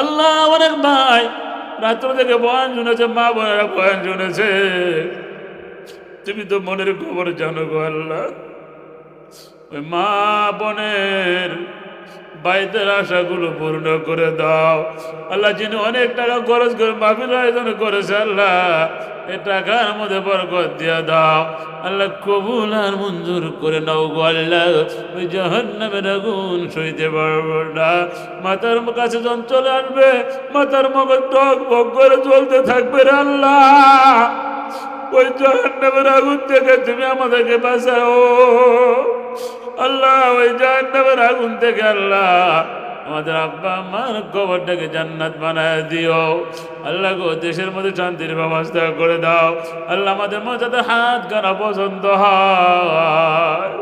আল্লাহ অনেক ভাই। রাত্র থেকে বয়ান শুনেছে, মা বোনেরা বয়ান শুনেছে। তুমি তো মনের খবর জানো গো আল্লাহ। ওই মা বোনের বাইতের আশাগুলো পূর্ণ করে দাও। আল্লাহ যিনি অনেক টাকা খরচ করে মাহফিল আয়োজন করেছে, আল্লাহ এই টাকার মধ্যে বরকত দিয়ে দাও। আল্লাহ কবুল আর মঞ্জুর করে নাও গো আল্লাহ। ওই জাহান্নামের আগুন সইতে পারব না। মাথার কাছে যখন চলে আসবে, মাথার মগজ টক বক করে চলতে থাকবে আল্লাহ। ওই জাহান্নামের আগুন থেকে তুমি আমাদেরকে বাঁচাও। আল্লাহ, ওই জাহান্নামের আগুন থেকে আল্লাহ আমাদের আব্বা আমার কবরটাকে জান্নাত বানায় দিও। আল্লাহ গো, দেশের মধ্যে শান্তির ব্যবস্থা করে দাও। আল্লাহ আমাদের মজাতে হাত গানা পছন্দ হয়,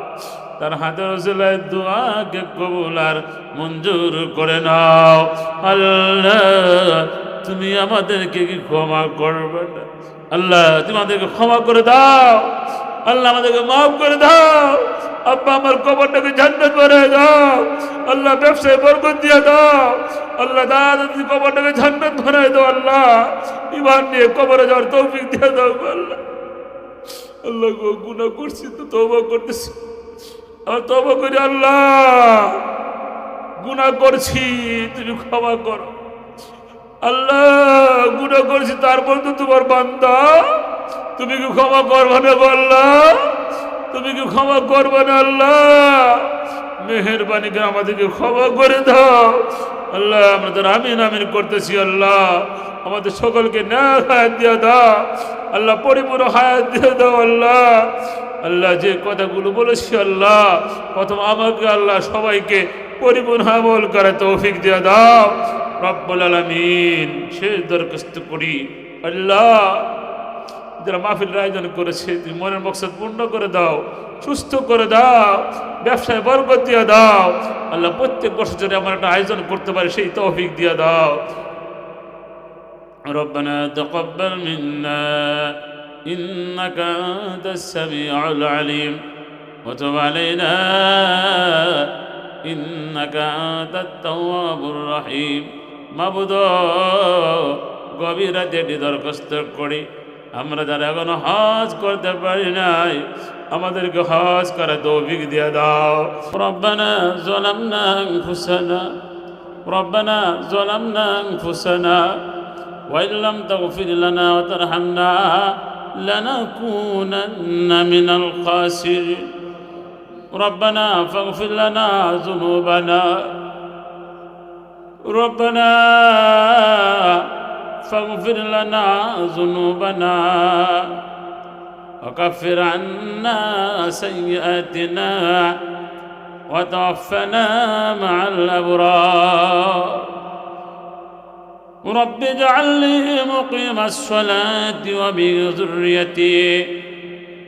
তার হাতের ওসিলায় দোয়াকে কবুল আর মঞ্জুর করে নাও। আল্লাহ, তুমি আমাদেরকে কি ক্ষমা করবে? আল্লাহ, তুমি আমাদেরকে ক্ষমা করে দাও। আল্লাহ আমাদেরকে মাফ করে দাও। আব্বা আমার কবরটাকে জান্নাত করে দাও। আল্লাহ ব্যবসায় বরকত দিয়ে দাও। আল্লাহ দাদা কবরটাকে জান্নাত বানায় দাও, আল্লাহ। ইমান নিয়ে কবরে যাওয়ার তৌফিক দিয়ে দাও, আল্লাহ। আল্লাহ গো, গুনাহ করছি তো তওবা করতেছি। আর তওবা করি, আল্লাহ। গুনাহ করছি, তুমি ক্ষমা করো। আল্লাহ, গুনাহ করছি তারপর তো তোমার বান্দা। তুমি কি ক্ষমা করবে না আল্লাহ? তুমি কি ক্ষমা করবে না আল্লাহ? মেহরবানি করে আমাদেরকে ক্ষমা করে দাও। আল্লাহ, আমরা তো আমিন আমিন করতেছি আল্লাহ, আমাদের সকলকে ন্যায় হায়াত দিয়ে দাও। আল্লাহ, পরিপূর্ণ হায়াত দিয়ে দাও আল্লাহ। আল্লাহ, যে কথাগুলো বলেছি আল্লাহ, প্রথম আমাকে আল্লাহ সবাইকে পরিপূর্ণ আমল করে তৌফিক দিয়ে দাও। রব্বুল আলমিন, শেষ দরখাস্ত করি। আল্লাহ যারা মাহফিল আয়োজন করেছে তুমি মনের মকসদ পূর্ণ করে দাও সুস্থ করে দাও ব্যবসায় বরকত দিয়ে দাও আল্লাহ প্রত্যেক বছর যদি আমরা একটা আয়োজন করতে পারি সেই তৌফিক দিয়ে দাও ربنا تقبل منا إنك أنت السميع العليم وتب علينا إنك أنت التواب الرحيم মাবুদ গভীর রাতে এটি দরখাস্ত করি আমরা যারা এখনো হজ করতে পারি নাই আমাদেরকে হজ করে তৌফিক দিয়ে দাও রব্বানা জলামনা আনফুসানা ربنا ظلمنا أنفسنا وإن لم تغفر لنا وترحمنا لنكونن من الخاسرين ربنا فاغفر لنا ذنوبنا ربنا فاغفر لنا ذنوبنا وكفر عنا سيئاتنا وتوفنا مع الأبرار. رب اجعل لي مقيم الصلاة وبذريتي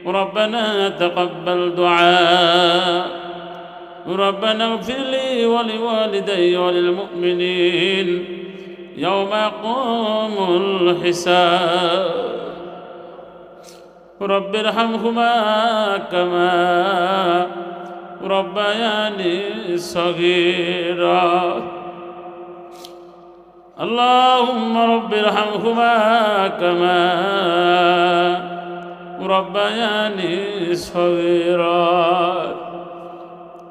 ربنا تقبل دعاء. ربنا اغفر لي ولوالدي وللمؤمنين. يوم يقوم الحساب. رب ارحمهما كما ربياني صغيرا. اللهم رب ارحمهما كما ربياني صغيرا.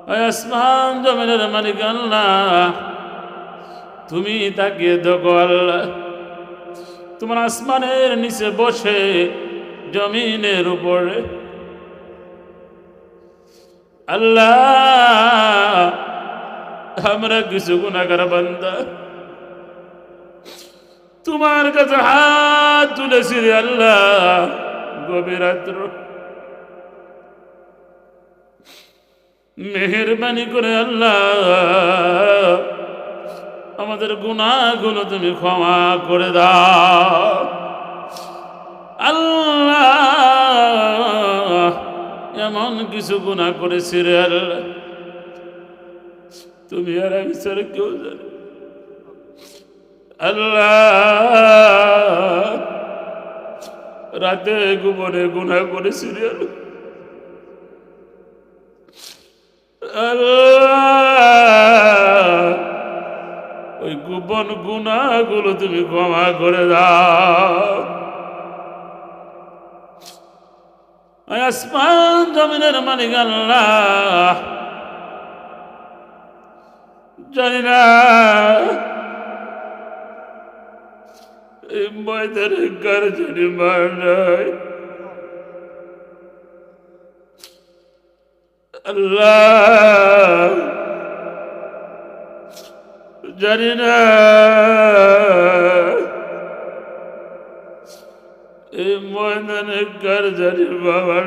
يا اسمان جميل الملك الله তুমি তাকে দেখো তোমার আসমানের নিচে বসে, জমিনের উপরে। আল্লাহ, আমরা কিছু গুণাগার বান্দা। তোমার কাছে হাত তুলেছি রে আল্লাহ, গভীর রাত্র। মেহরবানি করে আল্লাহ আমাদের গুণাগুলো তুমি ক্ষমা করে দাও। আল্লাহ এমন কিছু গুণা করেছি রে তুমি আর আমি ছাড়া কেউ জানে আল্লাহ রাতে গোপনে গুণা করেছি রে আল্লাহ গোপন গুণাগুলো তুমি ক্ষমা করে দাও। আল্লাহ। জানি না, এই ময়দানে কার জানি মার নাই। আল্লাহ জানি না এই ময়দানে কার জানি বাবা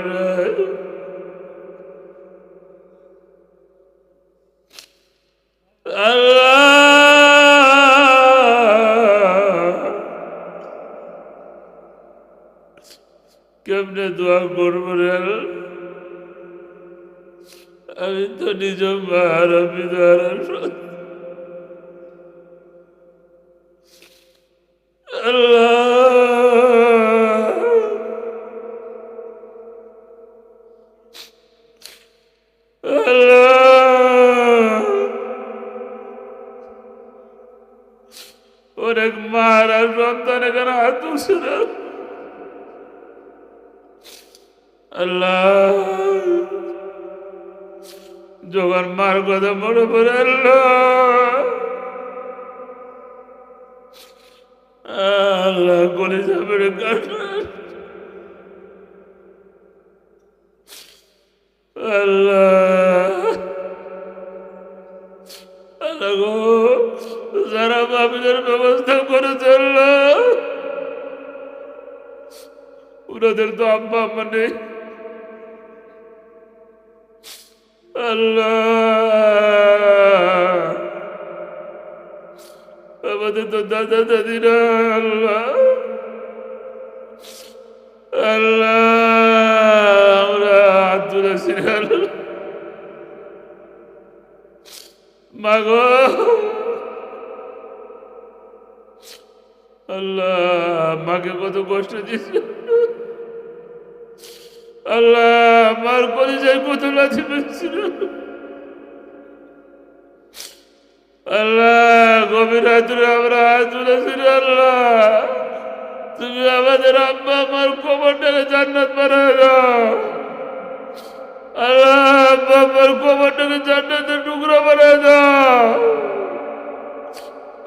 কেমনে দোয়া করব আমি তো নিজ মার বিদার আল্লাহ অনেক মারা সন্তান এখানে হাত না আল্লাহ যখন মার কথা মনে পড়ে আল্লাহ। আল্লাহ গলে যাবে রে আল্লাহ। আল্লাহ গো, যারা ব্যবস্থা করেছে আল্লাহ, ওনাদের তো আব্বা নেই। আল্লাহ। আমাদের তো দাদা দাদিরা আল্লাহ আল্লাহ আমরা আল্লাহ মাগো আল্লাহ মাকে কত কষ্ট দিয়েছে আল্লাহ আমার পরিচয় কত লাঠি পেয়েছিল আল্লাহ, গভীর হাতুরে আমরা হাত তুলেছি আল্লাহ। তুমি আমাদের আব্বা আমার কবরটাকে জান্নাত বানায় দাও। আল্লাহ, আব্বা আমার কবরটাকে জান্নাতের টুকরা বানায় দাও।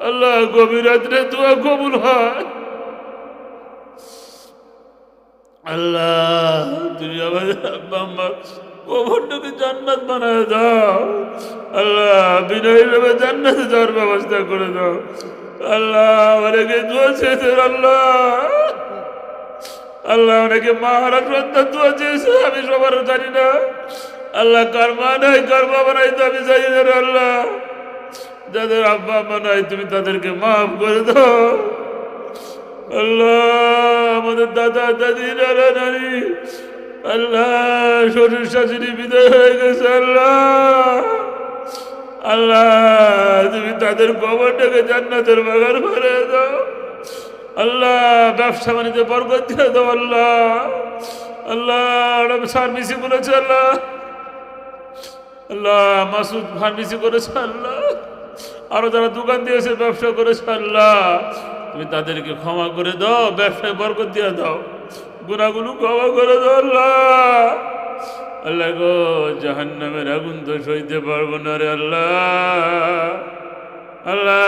আল্লাহ, গভীর রাত্রে দোয়া কবুল হয়। আল্লাহ, তুমি আমাদের আব্বা, আম্মার কবরটাকে জান্নাত বানায় দাও। আল্লাহ, বিনয় ভাবে জান্নাতে যাওয়ার ব্যবস্থা করে দাও। আল্লাহ অনেকে দোয়া চেয়েছে, আল্লাহ। আল্লাহ অনেকে মা হারা সন্তান দোয়া চেয়েছে, আমি সবার জানি না। আল্লাহ, কার মা নাই, কার বাবা নাই তো আমি জানি না আল্লাহ। যাদের আব্বা আম্মা নাই, তুমি তাদেরকে মাফ করে দাও। আল্লাহ, আমাদের দাদা, দাদি, নানা, নানি আল্লাহ, শ্বশুর শাশুড়ি বিদায় হয়ে গেছে, আল্লাহ। আল্লাহ, তুমি তাদের কবরটাকে জান্নাতের বাগান করে দাও। আল্লাহ, ব্যবসা বাণিজ্য বরকত দিয়ে দাও, আল্লাহ। আল্লাহ সার্ভিসি বলেছে, আল্লাহ। আল্লাহ, মাসুদ ফার্মেসি করেছে, আল্লাহ। আরও যারা দোকান দিয়েছে ব্যবসা করেছে, আল্লাহ। তুমি তাদেরকে ক্ষমা করে দাও, ব্যবসায় বরকত দিয়ে দাও। গুণাগুলো ক্ষমা করে আল্লাহ। আল্লাহ গো, জাহান্নামের আগুন তো সইতে পারব না রে আল্লাহ। আল্লাহ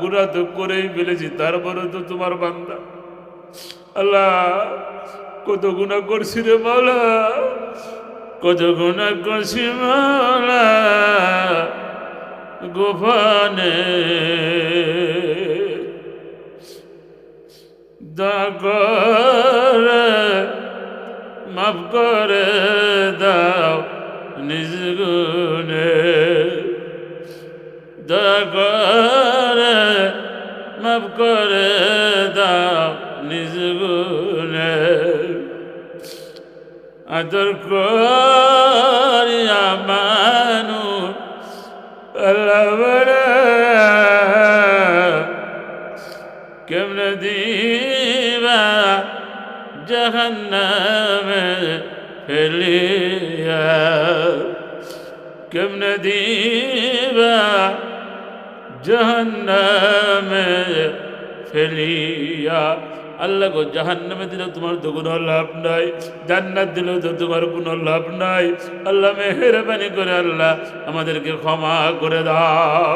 গুণা তো করেই ফেলেছি তারপরে তো তোমার বান্দা। আল্লাহ, কত গুণা করছি রে মাওলা, কত গুণা করছি মাওলা। গোপনে দা করে মাফ করে দাও নিজ গুণে। দয়া করে মাফ করে দাও নিজ গুণে। আদর করিয়া মানু আল্লাহ কেমনে দিবা জাহান্নামে ফেলিয়া কেমনে দিবা জাহান্নামে ফেলিয়া আল্লাহ গো, জাহান্নামে দিলেও তোমার তো কোনো লাভ নাই, জান্নাত দিলেও তো তোমার কোনো লাভ নাই। আল্লাহ মেহরবানি করে আল্লাহ আমাদেরকে ক্ষমা করে দাও।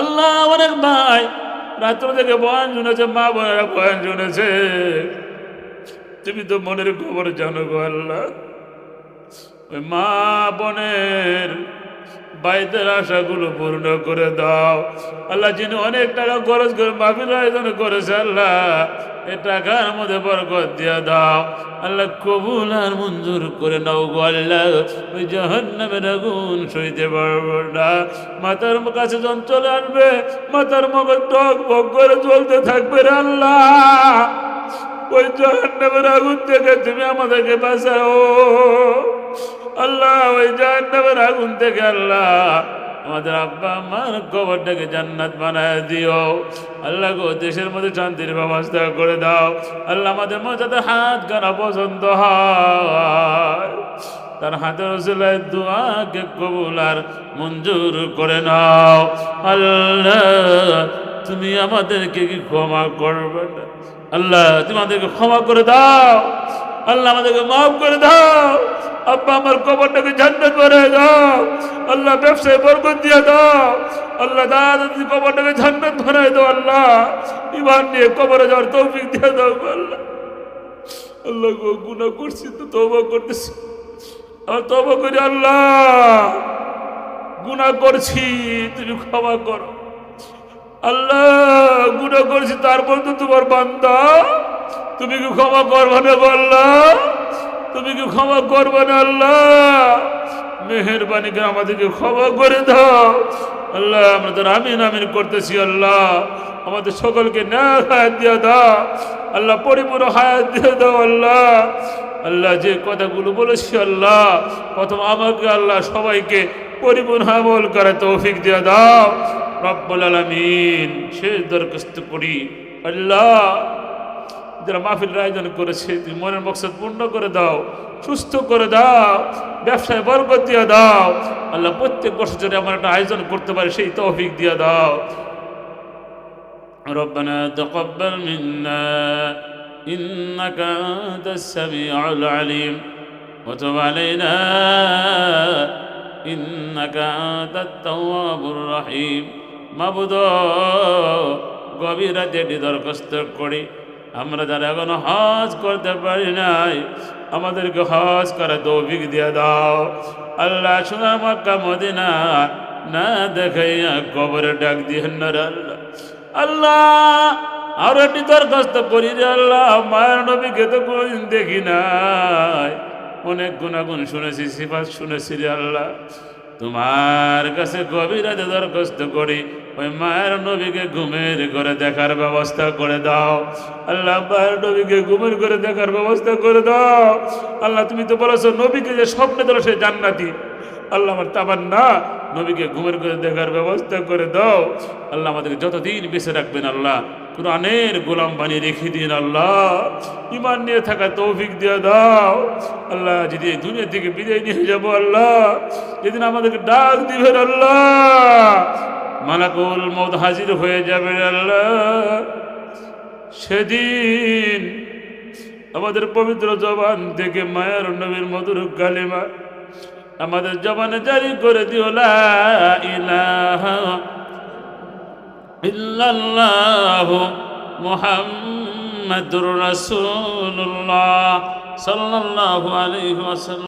আল্লাহ অনেক ভাই, রাত্র থেকে বয়ান শুনেছে, মা বোনেরা বয়ান শুনেছে। তুমি তো মনের খবর জানো গো আল্লাহ। ওই মা বোনের বাইতের আশাগুলো পূর্ণ করে দাও। আল্লাহ যিনি অনেক টাকা খরচ করে মাফির আয়োজন করেছে আল্লাহ, এ টাকার মধ্যে বরকত দিয়ে দাও। আল্লাহ কবুল আর মঞ্জুর করে নাও গো আল্লাহ। ওই জাহান্নামের আগুন সইতে পারব না। মাথার কাছে যখন চলে আসবে, মাথার মগজ টক বক করে চলতে থাকবে আল্লাহ। ওই জাহান্নামের আগুন থেকে তুমি আমাদেরকে বাঁচাও। আল্লাহ, ওই জাহান্নামের আগুন থেকে আল্লাহ আমাদের আব্বা আমার কবরটাকে জান্নাত বানায় দিও। আল্লাহ গো, দেশের মধ্যে শান্তির ব্যবস্থা করে দাও। আল্লাহ আমাদের মজাতে হাত গানা পছন্দ হয়। তার হাতের ওসিলায় দোয়াকে কবুল আর মঞ্জুর করে নাও। আল্লাহ, তুমি আমাদেরকে কি ক্ষমা করবে না? আল্লাহ তুমি আমাদেরকে ক্ষমা করে দাও। আল্লাহ আমাদেরকে মাফ করে দাও। আব্বা আমার কবরটাকে জান্নাত করে দাও। আল্লাহ ব্যবসায় বরকত দিয়ে দাও। আল্লাহ দাদা তুমি কবরটাকে জান্নাত বানায় দাও, আল্লাহ। ইমান নিয়ে কবরে যাওয়ার তৌফিক দিয়ে দাও, আল্লাহ। আল্লাহ গো, গুনাহ করছি তো তওবা করতেছি। আর তওবা করি, আল্লাহ। গুনাহ করছি, তুমি ক্ষমা করো। আল্লাহ, গুনাহ করছি তারপর তো তোমার বান্দা। তুমি কি ক্ষমা করবে না আল্লাহ? তুমি কি ক্ষমা করবে না আল্লাহ? মেহরবানি আমাদেরকে ক্ষমা করে দাও। আল্লাহ, আমরা তো আমিন আমিন করতেছি আল্লাহ, আমাদের সকলকে ন্যায় হায়াত দিয়ে দাও। আল্লাহ, পরিপূর্ণ হায়াত দিয়ে দাও আল্লাহ। আল্লাহ, যে কথাগুলো বলেছি আল্লাহ, প্রথম আমাকে আল্লাহ সবাইকে পরিপূর্ণ আমল করে তৌফিক দিয়ে দাও। রব্বুল আলমিন শেষ দরখাস্ত করি আল্লাহ যারা মাহফিল আয়োজন করেছে তুমি মনের মকসদ পূর্ণ করে দাও সুস্থ করে দাও ব্যবসায় বরকত দিয়ে দাও আল্লাহ প্রত্যেক বছর যদি আমরা একটা আয়োজন করতে পারি সেই তৌফিক দিয়ে দাও ربنا تقبل منا إنك أنت السميع العليم وتب علينا إنك أنت التواب الرحيم মাবুদ, গভীর এটি দরখাস্ত করি। আমরা যারা এখনও হজ করতে পারি নাই, আমাদেরকে হজ করে তৌফিক দিয়ে দাও। আল্লাহ সোনা মক্কা, মদিনা, না দেখাইয়া কবরে ডাক রে আল্লাহ। আল্লাহ, আরও একটি দরখাস্ত করি রে আল্লাহ, মায়ের নবীকে তো কোনোদিন দেখি নাই। অনেক গুণাগুণ শুনেছি, সিফাত শুনেছি রে আল্লাহ। তোমার কাছে গভীরাতে দরখাস্ত করি ওই মায়ের নবীকে ঘুমের করে দেখার ব্যবস্থা করে দাও। আল্লাহ মায়ের নবীকে ঘুমের করে দেখার ব্যবস্থা করে দাও। আল্লাহ তুমি তো বলেছ নবীকে যে স্বপ্নে ধরো সে জান্নাতি। আল্লাহ আমার তাবার না নবীকে ঘুমের করে দেখার ব্যবস্থা করে দাও। আল্লাহ আমাদেরকে যতদিন বেঁচে রাখবেন আল্লাহ, কোরআনের গোলাম বানিয়ে রেখে দিন আল্লাহ। ইমান নিয়ে থাকা তৌফিক দিয়ে দাও। আল্লাহ, যদি এই দুনিয়া থেকে বিদায় নিয়ে যাব আল্লাহ, যেদিন আমাদেরকে ডাক দিবেন আল্লাহ, মালাকুল মত হাজির হয়ে যাবে আল্লাহ। সেদিন আমাদের পবিত্র জবান থেকে মায়ের নবীর মধুর কালিমা আমাদের জবানে জারি করে দিও লা ইলাহা ইল্লাল্লাহু মুহাম্মাদুর রাসূলুল্লাহ সাল্লাল্লাহু আলাইহি ওয়াসাল্লাম।